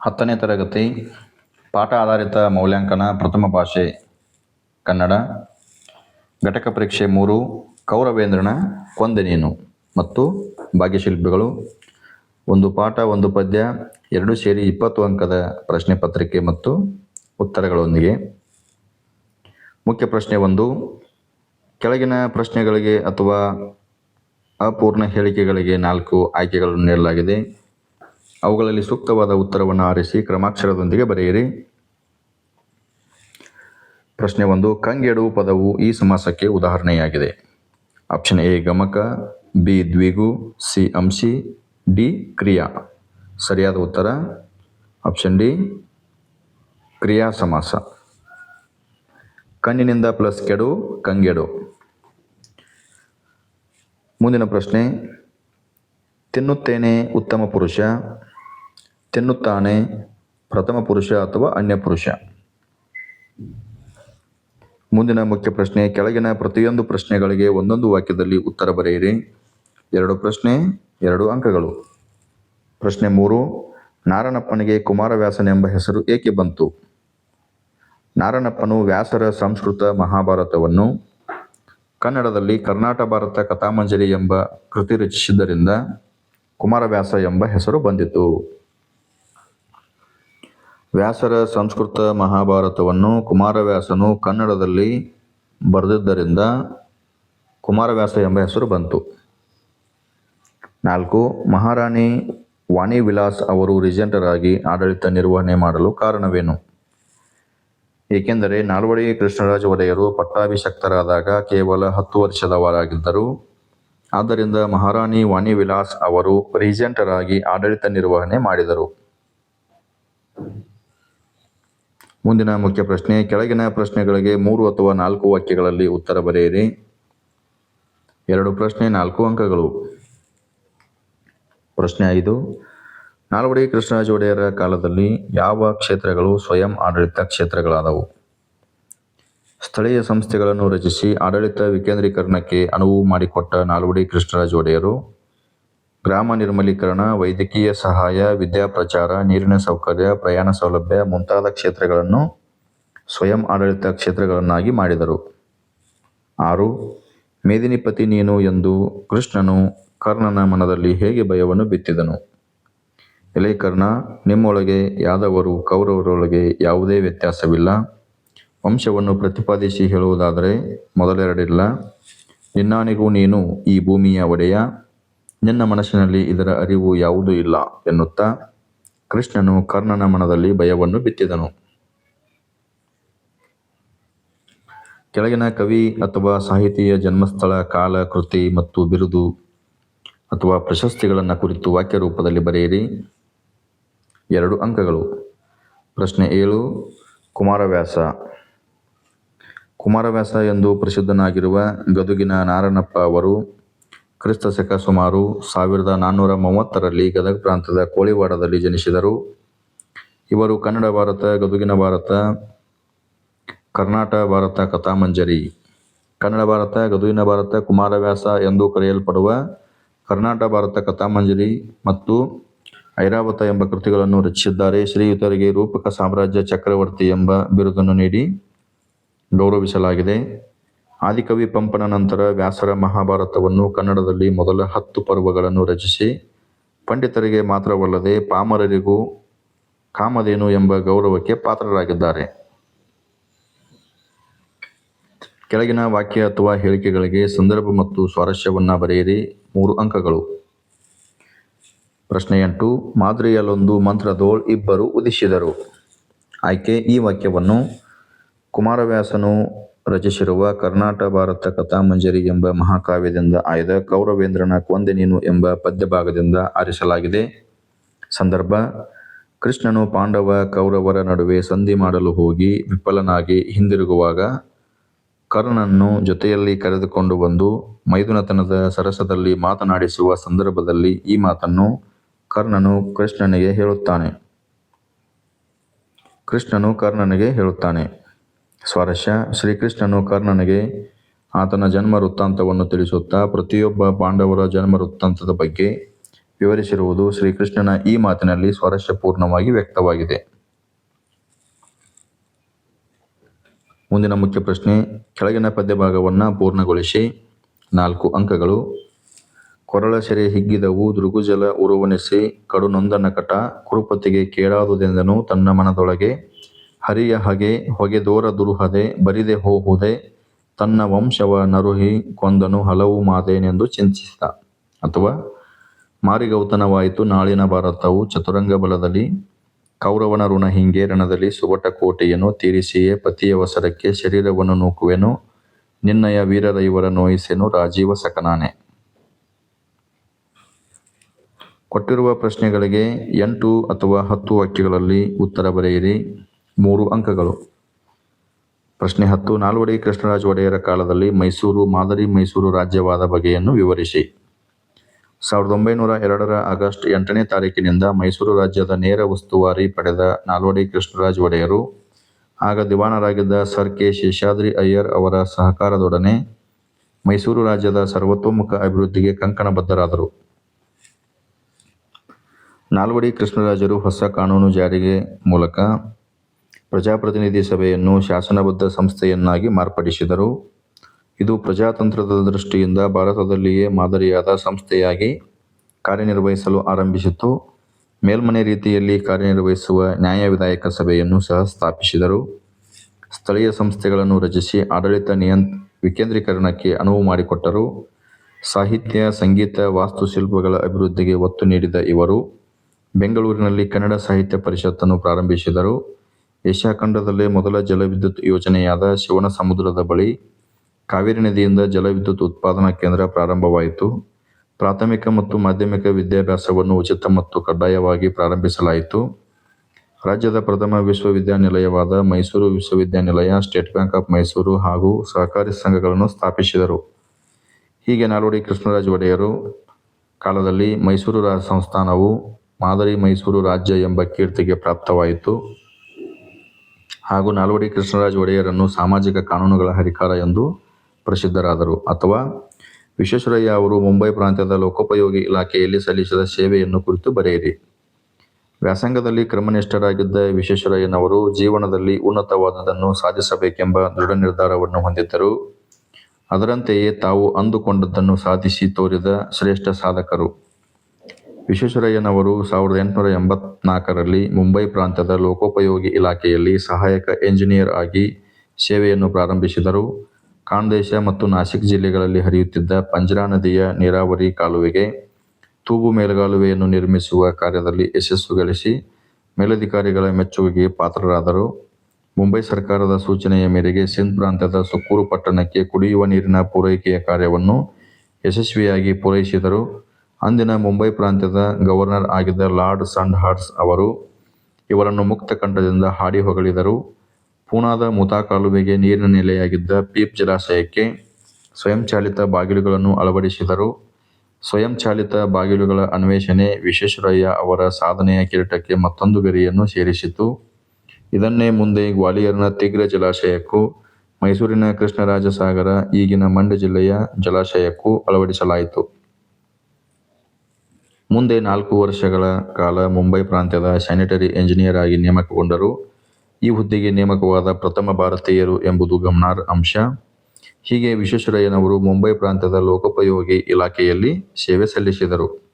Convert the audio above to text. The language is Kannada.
ಹತ್ತನೇ ತರಗತಿ, ಪಾಠ ಆಧಾರಿತ ಮೌಲ್ಯಾಂಕನ ಪ್ರಥಮ ಭಾಷೆ, ಕನ್ನಡ. ಘಟಕ ಪರೀಕ್ಷೆ ಮೂರು, ಕೌರವೇಂದ್ರನ ಕೊಂದನೇನು ನೀನು ಮತ್ತು ಭಾಗ್ಯಶಿಲ್ಪಿಗಳು. ಒಂದು ಪಾಠ, ಒಂದು ಪದ್ಯ, ಎರಡು ಸೇರಿ ಇಪ್ಪತ್ತು ಅಂಕದ ಪ್ರಶ್ನೆ ಪತ್ರಿಕೆ ಮತ್ತು ಉತ್ತರಗಳೊಂದಿಗೆ. ಮುಖ್ಯ ಪ್ರಶ್ನೆ ಒಂದು, ಕೆಳಗಿನ ಪ್ರಶ್ನೆಗಳಿಗೆ ಅಥವಾ ಅಪೂರ್ಣ ಹೇಳಿಕೆಗಳಿಗೆ ನಾಲ್ಕು ಆಯ್ಕೆಗಳನ್ನು ನೀಡಲಾಗಿದೆ. ಅವುಗಳಲ್ಲಿ ಸೂಕ್ತವಾದ ಉತ್ತರವನ್ನು ಆರಿಸಿ ಕ್ರಮಾಕ್ಷರದೊಂದಿಗೆ ಬರೆಯಿರಿ. ಪ್ರಶ್ನೆ ಒಂದು, ಕಂಗೆಡು ಪದವು ಈ ಸಮಾಸಕ್ಕೆ ಉದಾಹರಣೆಯಾಗಿದೆ. ಆಪ್ಷನ್ ಎ, ಗಮಕ, ಬಿ, ದ್ವಿಗು, ಸಿ, ಅಂಶಿ, ಡಿ, ಕ್ರಿಯಾ. ಸರಿಯಾದ ಉತ್ತರ? ಆಪ್ಷನ್ ಡಿ, ಕ್ರಿಯಾ ಸಮಾಸ. ಕಣ್ಣಿನಿಂದ ಪ್ಲಸ್ ಕೆಡು, ಕಂಗೆಡು. ಮುಂದಿನ ಪ್ರಶ್ನೆ, ತಿನ್ನುತ್ತೇನೆ ಉತ್ತಮ ಪುರುಷ ತಿನ್ನುತ್ತಾನೆ ಪ್ರಥಮ ಪುರುಷ ಅಥವಾ ಅನ್ಯ ಪುರುಷ? ಮುಂದಿನ ಮುಖ್ಯ ಪ್ರಶ್ನೆ, ಕೆಳಗಿನ ಪ್ರತಿಯೊಂದು ಪ್ರಶ್ನೆಗಳಿಗೆ ಒಂದೊಂದು ವಾಕ್ಯದಲ್ಲಿ ಉತ್ತರ ಬರೆಯಿರಿ. ಎರಡು ಪ್ರಶ್ನೆ, ಎರಡು ಅಂಕಗಳು. ಪ್ರಶ್ನೆ ಮೂರು ನಾರಣಪ್ಪನಿಗೆ ಕುಮಾರವ್ಯಾಸನೆಂಬ ಹೆಸರು ಏಕೆ ಬಂತು? ನಾರಣಪ್ಪನು ವ್ಯಾಸರ ಸಂಸ್ಕೃತ ಮಹಾಭಾರತವನ್ನು ಕನ್ನಡದಲ್ಲಿ ಕರ್ನಾಟ ಭಾರತ ಕಥಾಮಂಜರಿ ಎಂಬ ಕೃತಿ ರಚಿಸಿದ್ದರಿಂದ ಕುಮಾರವ್ಯಾಸ ಎಂಬ ಹೆಸರು ಬಂದಿತು. ವ್ಯಾಸರ ಸಂಸ್ಕೃತ ಮಹಾಭಾರತವನ್ನು ಕುಮಾರವ್ಯಾಸನು ಕನ್ನಡದಲ್ಲಿ ಬರೆದಿದ್ದರಿಂದ ಕುಮಾರವ್ಯಾಸ ಎಂಬ ಹೆಸರು ಬಂತು. ನಾಲ್ಕು, ಮಹಾರಾಣಿ ವಾಣಿ ವಿಲಾಸ್ ಅವರು ರಿಜೆಂಟರಾಗಿ ಆಡಳಿತ ನಿರ್ವಹಣೆ ಮಾಡಲು ಕಾರಣವೇನು? ಏಕೆಂದರೆ ನಾಲ್ವಡಿ ಕೃಷ್ಣರಾಜ ಒಡೆಯರು ಪಟ್ಟಾಭಿಷಕ್ತರಾದಾಗ ಕೇವಲ ಹತ್ತು ವರ್ಷದವರಾಗಿದ್ದರು. ಆದ್ದರಿಂದ ಮಹಾರಾಣಿ ವಾಣಿ ವಿಲಾಸ್ ಅವರು ರೀಜೆಂಟರಾಗಿ ಆಡಳಿತ ನಿರ್ವಹಣೆ ಮಾಡಿದರು. ಮುಂದಿನ ಮುಖ್ಯ ಪ್ರಶ್ನೆ, ಕೆಳಗಿನ ಪ್ರಶ್ನೆಗಳಿಗೆ ಮೂರು ಅಥವಾ ನಾಲ್ಕು ವಾಕ್ಯಗಳಲ್ಲಿ ಉತ್ತರ ಬರೆಯಿರಿ. ಎರಡು ಪ್ರಶ್ನೆ, ನಾಲ್ಕು ಅಂಕಗಳು. ಪ್ರಶ್ನೆ ಐದು. ನಾಲ್ವಡಿ ಕೃಷ್ಣರಾಜ ಒಡೆಯರ ಕಾಲದಲ್ಲಿ ಯಾವ ಕ್ಷೇತ್ರಗಳು ಸ್ವಯಂ ಆಡಳಿತ ಕ್ಷೇತ್ರಗಳಾದವು? ಸ್ಥಳೀಯ ಸಂಸ್ಥೆಗಳನ್ನು ರಚಿಸಿ ಆಡಳಿತ ವಿಕೇಂದ್ರೀಕರಣಕ್ಕೆ ಅನುವು ಮಾಡಿಕೊಟ್ಟ ನಾಲ್ವಡಿ ಕೃಷ್ಣರಾಜ ಒಡೆಯರು ಗ್ರಾಮ ನಿರ್ಮಲೀಕರಣ, ವೈದ್ಯಕೀಯ ಸಹಾಯ, ವಿದ್ಯಾ ಪ್ರಚಾರ, ನೀರಿನ ಸೌಕರ್ಯ, ಪ್ರಯಾಣ ಸೌಲಭ್ಯ ಮುಂತಾದ ಕ್ಷೇತ್ರಗಳನ್ನು ಸ್ವಯಂ ಆಡಳಿತ ಕ್ಷೇತ್ರಗಳನ್ನಾಗಿ ಮಾಡಿದರು. ಆರು, ಮೇದಿನಿಪತಿ ನೀನು ಎಂದು ಕೃಷ್ಣನು ಕರ್ಣನ ಮನದಲ್ಲಿ ಹೇಗೆ ಭಯವನ್ನು ಬಿತ್ತಿದನು? ಎಲೆ ಕರ್ಣ ನಿಮ್ಮೊಳಗೆ ಯಾದವರು ಕೌರವರೊಳಗೆ ಯಾವುದೇ ವ್ಯತ್ಯಾಸವಿಲ್ಲ. ವಂಶವನ್ನು ಪ್ರತಿಪಾದಿಸಿ ಹೇಳುವುದಾದರೆ ಮೊದಲೆರಡಿಲ್ಲ. ನಿನ್ನಾನಿಗೂ ನೀನು ಈ ಭೂಮಿಯ ಒಡೆಯ. ನಿನ್ನ ಮನಸ್ಸಿನಲ್ಲಿ ಇದರ ಅರಿವು ಯಾವುದೂ ಇಲ್ಲ ಎನ್ನುತ್ತಾ ಕೃಷ್ಣನು ಕರ್ಣನ ಮನದಲ್ಲಿ ಭಯವನ್ನು ಬಿತ್ತಿದನು. ಕೆಳಗಿನ ಕವಿ ಅಥವಾ ಸಾಹಿತಿಯ ಜನ್ಮಸ್ಥಳ, ಕಾಲ, ಕೃತಿ ಮತ್ತು ಬಿರುದು ಅಥವಾ ಪ್ರಶಸ್ತಿಗಳನ್ನು ಕುರಿತು ವಾಕ್ಯ ರೂಪದಲ್ಲಿ ಬರೆಯಿರಿ. ಎರಡು ಅಂಕಗಳು. ಪ್ರಶ್ನೆ ಏಳು, ಕುಮಾರವ್ಯಾಸ. ಕುಮಾರವ್ಯಾಸ ಎಂದು ಪ್ರಸಿದ್ಧನಾಗಿರುವ ಗದುಗಿನ ನಾರಾಯಣಪ್ಪ ಅವರು ಕ್ರಿಸ್ತ ಶಕ ಸುಮಾರು ಸಾವಿರದ ನಾನ್ನೂರ ಮೂವತ್ತರಲ್ಲಿ ಗದಗ ಪ್ರಾಂತದ ಕೋಳಿವಾಡದಲ್ಲಿ ಜನಿಸಿದರು. ಇವರು ಕನ್ನಡ ಭಾರತ, ಗದುಗಿನ ಭಾರತ ಕರ್ನಾಟಕ ಭಾರತ, ಕಥಾಮಂಜರಿ. ಕನ್ನಡ ಭಾರತ, ಗದುಗಿನ ಭಾರತ, ಕುಮಾರವ್ಯಾಸ ಎಂದು ಕರೆಯಲ್ಪಡುವ ಕರ್ನಾಟಕ ಭಾರತ, ಕಥಾಮಂಜರಿ ಮತ್ತು ಐರಾವತ ಎಂಬ ಕೃತಿಗಳನ್ನು ರಚಿಸಿದ್ದಾರೆ. ಶ್ರೀಯುತರಿಗೆ ರೂಪಕ ಸಾಮ್ರಾಜ್ಯ ಚಕ್ರವರ್ತಿ ಎಂಬ ಬಿರುದನ್ನು ನೀಡಿ ಗೌರವಿಸಲಾಗಿದೆ. ಆದಿಕವಿ ಪಂಪನ ನಂತರ ವ್ಯಾಸರ ಮಹಾಭಾರತವನ್ನು ಕನ್ನಡದಲ್ಲಿ ಮೊದಲ ಹತ್ತು ಪರ್ವಗಳನ್ನು ರಚಿಸಿ, ಪಂಡಿತರಿಗೆ ಮಾತ್ರವಲ್ಲದೆ ಪಾಮರರಿಗೂ ಕಾಮಧೇನು ಎಂಬ ಗೌರವಕ್ಕೆ ಪಾತ್ರರಾಗಿದ್ದಾರೆ. ಕೆಳಗಿನ ವಾಕ್ಯ ಅಥವಾ ಹೇಳಿಕೆಗಳಿಗೆ ಸಂದರ್ಭ ಮತ್ತು ಸ್ವಾರಸ್ಯವನ್ನು ಬರೆಯಿರಿ. ಮೂರು ಅಂಕಗಳು. ಪ್ರಶ್ನೆ ಎಂಟು, ಮಾದರಿಯಲ್ಲೊಂದು ಮಂತ್ರದೋಳ್ ಇಬ್ಬರು ಉದಿಸಿದರು. ಆಯ್ಕೆ ಈ ವಾಕ್ಯವನ್ನು ಕುಮಾರವ್ಯಾಸನು ರಚಿಸಿರುವ ಕರ್ನಾಟ ಭಾರತ ಕಥಾಮಂಜರಿ ಎಂಬ ಮಹಾಕಾವ್ಯದಿಂದ ಆಯ್ದ ಕೌರವೇಂದ್ರನ ಕೊಂದೆ ನೀನು ಎಂಬ ಪದ್ಯಭಾಗದಿಂದ ಆರಿಸಲಾಗಿದೆ. ಸಂದರ್ಭ, ಕೃಷ್ಣನು ಪಾಂಡವ ಕೌರವರ ನಡುವೆ ಸಂಧಿ ಮಾಡಲು ಹೋಗಿ ವಿಫಲನಾಗಿ ಹಿಂದಿರುಗುವಾಗ ಕರ್ಣನನ್ನು ಜೊತೆಯಲ್ಲಿ ಕರೆದುಕೊಂಡು ಬಂದು ಮೈದುನತನದ ಸರಸದಲ್ಲಿ ಮಾತನಾಡಿಸುವ ಸಂದರ್ಭದಲ್ಲಿ ಈ ಮಾತನ್ನು ಕರ್ಣನು ಕೃಷ್ಣನಿಗೆ ಹೇಳುತ್ತಾನೆ. ಕೃಷ್ಣನು ಕರ್ಣನಿಗೆ ಹೇಳುತ್ತಾನೆ ಸ್ವಾರಸ್ಯ ಶ್ರೀಕೃಷ್ಣನು ಕರ್ಣನಿಗೆ ಆತನ ಜನ್ಮ ವೃತ್ತಾಂತವನ್ನು ತಿಳಿಸುತ್ತಾ ಪ್ರತಿಯೊಬ್ಬ ಪಾಂಡವರ ಜನ್ಮ ವೃತ್ತಾಂತದ ಬಗ್ಗೆ ವಿವರಿಸಿರುವುದು ಶ್ರೀಕೃಷ್ಣನ ಈ ಮಾತಿನಲ್ಲಿ ಸ್ವಾರಸ್ಯಪೂರ್ಣವಾಗಿ ವ್ಯಕ್ತವಾಗಿದೆ. ಮುಂದಿನ ಮುಖ್ಯ ಪ್ರಶ್ನೆ, ಕೆಳಗಿನ ಪದ್ಯಭಾಗವನ್ನು ಪೂರ್ಣಗೊಳಿಸಿ. ನಾಲ್ಕು ಅಂಕಗಳು. ಕೊರಳ ಸೆರೆ ಹಿಗ್ಗಿದವು, ದೃಗುಜಲ ಉರುವನಿಸಿ ಕಡು ನೊಂದ ನಕಟ ಕುರುಪತಿಗೆ ಕೇಳಾದುದೆಂದನು ತನ್ನ ಮನದೊಳಗೆ ಹರಿಯ ಹಗೆ ಹೊಗೆದೋರ ದುರುಹದೆ ಬರಿದೆ ಹೋಹುದೆ, ತನ್ನ ವಂಶವ ನರುಹಿ ಕೊಂದನು ಹಲವು ಮಾದೇನೆಂದು ಚಿಂತಿಸಿದ. ಅಥವಾ, ಮಾರಿಗೌತನವಾಯಿತು ನಾಳಿನ ಭಾರತವು ಚತುರಂಗ ಬಲದಲ್ಲಿ ಕೌರವನ ಋಣ ಹಿಂಗೆ ರಣದಲ್ಲಿ ಸುವಟ ಕೋಟೆಯನ್ನು ತೀರಿಸಿಯೇ ಪತಿಯ ವಸರಕ್ಕೆ ಶರೀರವನ್ನು ನೂಕುವೆನು, ನಿನ್ನಯ ವೀರರೈವರ ನೋಯಿಸೆನು ರಾಜೀವ ಸಕನಾನೆ. ಕೊಟ್ಟಿರುವ ಪ್ರಶ್ನೆಗಳಿಗೆ ಎಂಟು ಅಥವಾ ಹತ್ತು ವಾಕ್ಯಗಳಲ್ಲಿ ಉತ್ತರ ಬರೆಯಿರಿ. ಮೂರು ಅಂಕಗಳು. ಪ್ರಶ್ನೆ ಹತ್ತು, ನಾಲ್ವಡಿ ಕೃಷ್ಣರಾಜ ಒಡೆಯರ ಕಾಲದಲ್ಲಿ ಮೈಸೂರು, ಮಾದರಿ ಮೈಸೂರು ರಾಜ್ಯವಾದ ಬಗೆಯನ್ನು ವಿವರಿಸಿ. ಸಾವಿರದ ಒಂಬೈನೂರ ಎರಡರ ಆಗಸ್ಟ್ ಎಂಟನೇ ತಾರೀಕಿನಿಂದ ಮೈಸೂರು ರಾಜ್ಯದ ನೇರ ಉಸ್ತುವಾರಿ ಪಡೆದ ನಾಲ್ವಡಿ ಕೃಷ್ಣರಾಜ ಒಡೆಯರು, ಆಗ ದಿವಾನರಾಗಿದ್ದ ಸರ್ ಕೆ ಶೇಷಾದ್ರಿ ಅಯ್ಯರ್ ಅವರ ಸಹಕಾರದೊಡನೆ ಮೈಸೂರು ರಾಜ್ಯದ ಸರ್ವತೋಮುಖ ಅಭಿವೃದ್ಧಿಗೆ ಕಂಕಣಬದ್ಧರಾದರು. ನಾಲ್ವಡಿ ಕೃಷ್ಣರಾಜರು ಹೊಸ ಕಾನೂನು ಜಾರಿಗೆ ಮೂಲಕ ಪ್ರಜಾಪ್ರತಿನಿಧಿ ಸಭೆಯನ್ನು ಶಾಸನಬದ್ಧ ಸಂಸ್ಥೆಯನ್ನಾಗಿ ಮಾರ್ಪಡಿಸಿದರು. ಇದು ಪ್ರಜಾತಂತ್ರದ ದೃಷ್ಟಿಯಿಂದ ಭಾರತದಲ್ಲಿಯೇ ಮಾದರಿಯಾದ ಸಂಸ್ಥೆಯಾಗಿ ಕಾರ್ಯನಿರ್ವಹಿಸಲು ಆರಂಭಿಸಿತು ಮೇಲ್ಮನೆ ರೀತಿಯಲ್ಲಿ ಕಾರ್ಯನಿರ್ವಹಿಸುವ ನ್ಯಾಯ ವಿಧಾಯಕ ಸಭೆಯನ್ನು ಸಹ ಸ್ಥಾಪಿಸಿದರು. ಸ್ಥಳೀಯ ಸಂಸ್ಥೆಗಳನ್ನು ರಚಿಸಿ ಆಡಳಿತ ನಿಯಂ, ವಿಕೇಂದ್ರೀಕರಣಕ್ಕೆ ಅನುವು ಮಾಡಿಕೊಟ್ಟರು. ಸಾಹಿತ್ಯ, ಸಂಗೀತ, ವಾಸ್ತುಶಿಲ್ಪಗಳ ಅಭಿವೃದ್ಧಿಗೆ ಒತ್ತು ನೀಡಿದ ಇವರು ಬೆಂಗಳೂರಿನಲ್ಲಿ ಕನ್ನಡ ಸಾಹಿತ್ಯ ಪರಿಷತ್ತನ್ನು ಪ್ರಾರಂಭಿಸಿದರು. ಏಷ್ಯಾ ಖಂಡದಲ್ಲೇ ಮೊದಲ ಜಲವಿದ್ಯುತ್ ಯೋಜನೆಯಾದ ಶಿವನ ಸಮುದ್ರದ ಬಳಿ ಕಾವೇರಿ ನದಿಯಿಂದ ಜಲವಿದ್ಯುತ್ ಉತ್ಪಾದನಾ ಕೇಂದ್ರ ಪ್ರಾರಂಭವಾಯಿತು. ಪ್ರಾಥಮಿಕ ಮತ್ತು ಮಾಧ್ಯಮಿಕ ವಿದ್ಯಾಭ್ಯಾಸವನ್ನು ಉಚಿತ ಮತ್ತು ಕಡ್ಡಾಯವಾಗಿ ಪ್ರಾರಂಭಿಸಲಾಯಿತು. ರಾಜ್ಯದ ಪ್ರಥಮ ವಿಶ್ವವಿದ್ಯಾನಿಲಯವಾದ ಮೈಸೂರು ವಿಶ್ವವಿದ್ಯಾನಿಲಯ, ಸ್ಟೇಟ್ ಬ್ಯಾಂಕ್ ಆಫ್ ಮೈಸೂರು ಹಾಗೂ ಸಹಕಾರಿ ಸಂಘಗಳನ್ನು ಸ್ಥಾಪಿಸಿದರು. ಹೀಗೆ ನಾಲ್ವಡಿ ಕೃಷ್ಣರಾಜ ಒಡೆಯರು ಕಾಲದಲ್ಲಿ ಮೈಸೂರು ಸಂಸ್ಥಾನವು ಮಾದರಿ ಮೈಸೂರು ರಾಜ್ಯ ಎಂಬ ಕೀರ್ತಿಗೆ ಪ್ರಾಪ್ತವಾಯಿತು. ಹಾಗೂ ನಾಲ್ವಡಿ ಕೃಷ್ಣರಾಜ ಒಡೆಯರನ್ನು ಸಾಮಾಜಿಕ ಕಾನೂನುಗಳ ಹರಿಕಾರ ಎಂದು ಪ್ರಸಿದ್ಧರಾದರು. ಅಥವಾ ವಿಶ್ವೇಶ್ವರಯ್ಯ ಅವರು ಮುಂಬೈ ಪ್ರಾಂತ್ಯದ ಲೋಕೋಪಯೋಗಿ ಇಲಾಖೆಯಲ್ಲಿ ಸಲ್ಲಿಸಿದ ಸೇವೆಯನ್ನು ಕುರಿತು ಬರೆಯಿರಿ. ವ್ಯಾಸಂಗದಲ್ಲಿ ಕ್ರಮನಿಷ್ಠರಾಗಿದ್ದ ವಿಶ್ವೇಶ್ವರಯ್ಯನವರು ಜೀವನದಲ್ಲಿ ಉನ್ನತವಾದದನ್ನು ಸಾಧಿಸಬೇಕೆಂಬ ದೃಢ ನಿರ್ಧಾರವನ್ನು ಹೊಂದಿದ್ದರು. ಅದರಂತೆಯೇ ತಾವು ಅಂದುಕೊಂಡದ್ದನ್ನು ಸಾಧಿಸಿ ತೋರಿದ ಶ್ರೇಷ್ಠ ಸಾಧಕರು. ವಿಶ್ವೇಶ್ವರಯ್ಯನವರು ಸಾವಿರದ ಎಂಟುನೂರ ಎಂಬತ್ನಾಲ್ಕರಲ್ಲಿ ಮುಂಬೈ ಪ್ರಾಂತ್ಯದ ಲೋಕೋಪಯೋಗಿ ಇಲಾಖೆಯಲ್ಲಿ ಸಹಾಯಕ ಎಂಜಿನಿಯರ್ ಆಗಿ ಸೇವೆಯನ್ನು ಪ್ರಾರಂಭಿಸಿದರು. ಖಾಂದೇಶ ಮತ್ತು ನಾಸಿಕ್ ಜಿಲ್ಲೆಗಳಲ್ಲಿ ಹರಿಯುತ್ತಿದ್ದ ಪಂಜರಾ ನದಿಯ ನೀರಾವರಿ ಕಾಲುವೆಗೆ ತೂಬು ಮೇಲ್ಗಾಲುವೆಯನ್ನು ನಿರ್ಮಿಸುವ ಕಾರ್ಯದಲ್ಲಿ ಯಶಸ್ಸು ಗಳಿಸಿ ಮೇಲಧಿಕಾರಿಗಳ ಮೆಚ್ಚುಗೆಗೆ ಪಾತ್ರರಾದರು. ಮುಂಬೈ ಸರ್ಕಾರದ ಸೂಚನೆಯ ಮೇರೆಗೆ ಸಿಂಧ್ ಪ್ರಾಂತ್ಯದ ಸುಕ್ಕೂರು ಪಟ್ಟಣಕ್ಕೆ ಕುಡಿಯುವ ನೀರಿನ ಪೂರೈಕೆಯ ಕಾರ್ಯವನ್ನು ಯಶಸ್ವಿಯಾಗಿ ಪೂರೈಸಿದರು. ಅಂದಿನ ಮುಂಬೈ ಪ್ರಾಂತ್ಯದ ಗವರ್ನರ್ ಆಗಿದ್ದ ಲಾರ್ಡ್ ಸಂಡ್ಹರ್ಸ್ ಅವರು ಇವರನ್ನು ಮುಕ್ತ ಕಂಠದಿಂದ ಹಾಡಿ ಹೊಗಳಿದರು. ಪೂನಾದ ಮುತಾ ಕಾಲುವೆಗೆ ನೀರಿನ ನೆಲೆಯಾಗಿದ್ದ ಪೀಪ್ ಜಲಾಶಯಕ್ಕೆ ಸ್ವಯಂಚಾಲಿತ ಬಾಗಿಲುಗಳನ್ನು ಅಳವಡಿಸಿದರು. ಸ್ವಯಂಚಾಲಿತ ಬಾಗಿಲುಗಳ ಅನ್ವೇಷಣೆ ವಿಶ್ವೇಶ್ವರಯ್ಯ ಅವರ ಸಾಧನೆಯ ಕಿರೀಟಕ್ಕೆ ಮತ್ತೊಂದು ಗರಿಯನ್ನು ಸೇರಿಸಿತು. ಇದನ್ನೇ ಮುಂದೆ ಗ್ವಾಲಿಯರ್ನ ತಿಗ್ರ ಜಲಾಶಯಕ್ಕೂ, ಮೈಸೂರಿನ ಕೃಷ್ಣರಾಜಸಾಗರ, ಈಗಿನ ಮಂಡ್ಯ ಜಿಲ್ಲೆಯ ಜಲಾಶಯಕ್ಕೂ ಅಳವಡಿಸಲಾಯಿತು. ಮುಂದೆ ನಾಲ್ಕು ವರ್ಷಗಳ ಕಾಲ ಮುಂಬೈ ಪ್ರಾಂತ್ಯದ ಸ್ಯಾನಿಟರಿ ಎಂಜಿನಿಯರ್ ಆಗಿ ನೇಮಕಗೊಂಡರು. ಈ ಹುದ್ದೆಗೆ ನೇಮಕವಾದ ಪ್ರಥಮ ಭಾರತೀಯರು ಎಂಬುದು ಗಮನಾರ್ಹ ಅಂಶ. ಹೀಗೆ ವಿಶ್ವೇಶ್ವರಯ್ಯನವರು ಮುಂಬೈ ಪ್ರಾಂತ್ಯದ ಲೋಕೋಪಯೋಗಿ ಇಲಾಖೆಯಲ್ಲಿ ಸೇವೆ ಸಲ್ಲಿಸಿದರು.